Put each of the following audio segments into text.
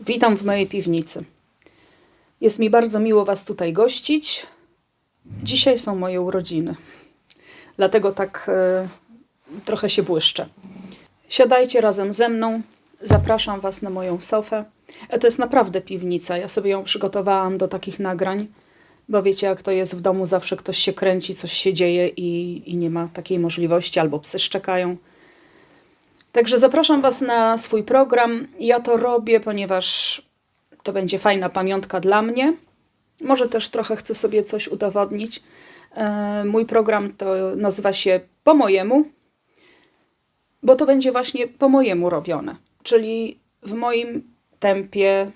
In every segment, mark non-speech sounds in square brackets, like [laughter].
Witam w mojej piwnicy. Jest mi bardzo miło Was tutaj gościć. Dzisiaj są moje urodziny, dlatego tak e, trochę się błyszczę. Siadajcie razem ze mną, zapraszam Was na moją sofę. E, To jest naprawdę piwnica. Ja sobie ją przygotowałam do takich nagrań, bo wiecie, jak to jest w domu, zawsze ktoś się kręci, coś się dzieje i, i nie ma takiej możliwości, albo psy szczekają. Także zapraszam Was na swój program. Ja to robię, ponieważ to będzie fajna pamiątka dla mnie. Może też trochę chcę sobie coś udowodnić. E, Mój program to nazywa się Po mojemu, bo to będzie właśnie po mojemu robione. Czyli w moim tempie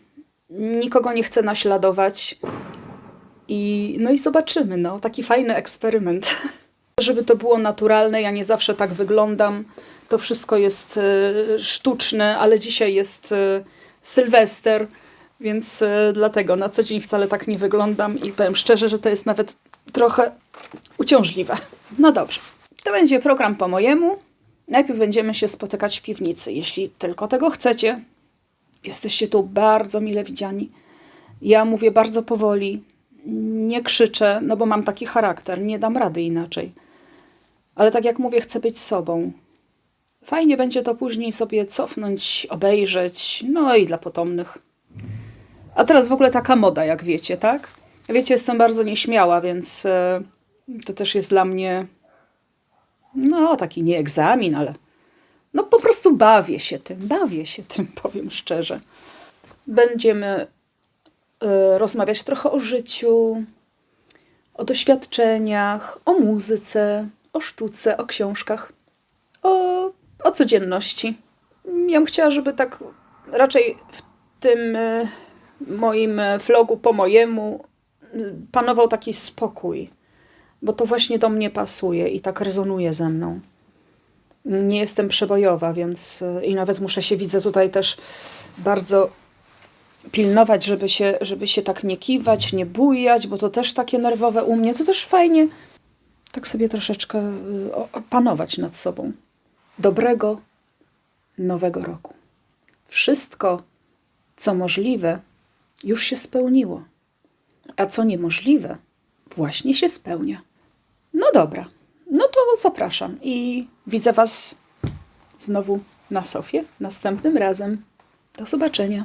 nikogo nie chcę naśladować. I, no i zobaczymy, no, taki fajny eksperyment. [laughs] Żeby to było naturalne, ja nie zawsze tak wyglądam. To wszystko jest e, sztuczne, ale dzisiaj jest e, Sylwester, więc e, dlatego na co dzień wcale tak nie wyglądam i powiem szczerze, że to jest nawet trochę uciążliwe. No dobrze, to będzie program po mojemu. Najpierw będziemy się spotykać w piwnicy, jeśli tylko tego chcecie. Jesteście tu bardzo mile widziani. Ja mówię bardzo powoli, nie krzyczę, no bo mam taki charakter, nie dam rady inaczej. Ale tak jak mówię, chcę być sobą. Fajnie będzie to później sobie cofnąć, obejrzeć, no i dla potomnych. A teraz w ogóle taka moda, jak wiecie, tak? Wiecie, jestem bardzo nieśmiała, więc e, to też jest dla mnie, no taki nie egzamin, ale no po prostu bawię się tym, bawię się tym, [laughs] powiem szczerze. Będziemy e, rozmawiać trochę o życiu, o doświadczeniach, o muzyce, o sztuce, o książkach, o, o codzienności. Ja bym chciała, żeby tak raczej w tym e, moim e, vlogu po mojemu e, panował taki spokój, bo to właśnie do mnie pasuje i tak rezonuje ze mną. Nie jestem przebojowa, więc i nawet muszę się, widzę tutaj też bardzo pilnować, żeby się, żeby się tak nie kiwać, nie bujać, bo to też takie nerwowe u mnie. To też fajnie tak sobie troszeczkę y, opanować nad sobą. Dobrego nowego roku. Wszystko, co możliwe, już się spełniło, a co niemożliwe, właśnie się spełnia. No dobra, no to zapraszam i widzę Was znowu na sofie następnym razem. Do zobaczenia.